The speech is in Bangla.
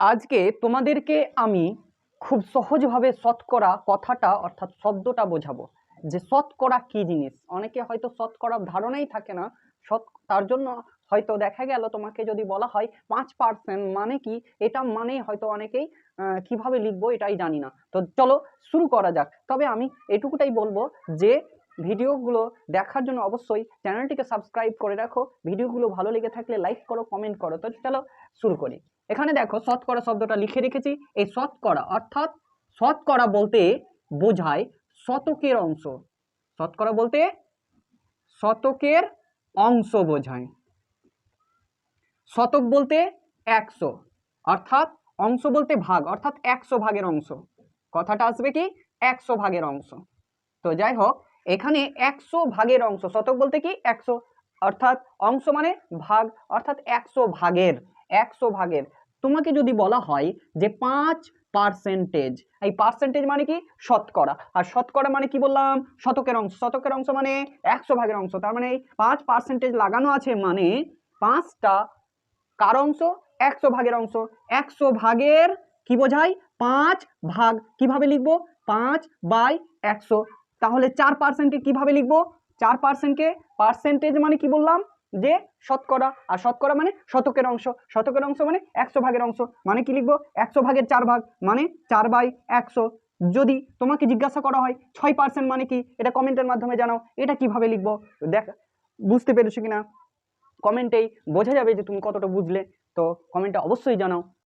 আজকে তোমাদেরকে আমি খুব সহজভাবে শতকরা কথাটা অর্থাৎ শব্দটা বোঝাবো। যে শতকরা কি জিনিস? অনেকে হয়তো শতকরা ধারণাই থাকে না। সৎ, তার জন্য হয়তো দেখা গেল তোমাকে যদি বলা হয় পাঁচ পার্সেন্ট মানে কি? এটা মানে হয়তো অনেকেই কীভাবে লিখব এটাই জানি না। তো চলো শুরু করা যাক। তবে আমি এটুকুটাই বলব যে ভিডিওগুলো দেখার জন্য অবশ্যই চ্যানেলটিকে সাবস্ক্রাইব করে রাখো। ভিডিওগুলো ভালো লেগে থাকলে লাইক করো, কমেন্ট করো। তো চলো শুরু করি। এখানে দেখো শতকরা শব্দটা লিখে রেখেছি। এই শতকরা অর্থাৎ শতকরা বলতে বোঝায় শতকের অংশ। শতকরা বলতে শতকের অংশ বোঝায়। শতক বলতে একশো, অর্থাৎ অংশ বলতে ভাগ, অর্থাৎ একশো ভাগের অংশ। কথাটা আসবে কি? একশো ভাগের অংশ। তো যাই হোক, এখানে একশো ভাগের অংশ, শতক বলতে কি? একশো, অর্থাৎ অংশ মানে ভাগ, অর্থাৎ একশো ভাগের একশো ভাগের। তোমাকে যদি বলা হয় যে পাঁচ পার্সেন্টেজ এই পার্সেন্টেজ মানে কি? শতকরা। আর শতকরা মানে কি বললাম? শতকের অংশ। শতকের অংশ মানে একশো ভাগের অংশ। তার মানে এই পাঁচ পার্সেন্টেজ লাগানো আছে মানে পাঁচটা কার অংশ? একশো ভাগের অংশ। একশো ভাগের কি বোঝায়? পাঁচ ভাগ কীভাবে লিখব? পাঁচ বাই একশো। তাহলে চার পার্সেন্টকে কীভাবে লিখব? চার পার্সেন্টকে পার্সেন্টেজ মানে কি বললাম? যে শতকরা, আর শতকরা মানে শতকের অংশ। শতকের অংশ মানে একশো ভাগের অংশ। মানে কি লিখব? একশো ভাগের চার ভাগ। মানে চার বাই একশো। যদি তোমাকে জিজ্ঞাসা করা হয়, ছয় পার্সেন্ট মানে কি? এটা কমেন্টের মাধ্যমে জানাও। এটা কীভাবে লিখব? দেখ, বুঝতে পেরেছ কিনা? কমেন্টেই বোঝা যাবে যে তুমি কতটা বুঝলে। তো কমেন্টটা অবশ্যই জানাও।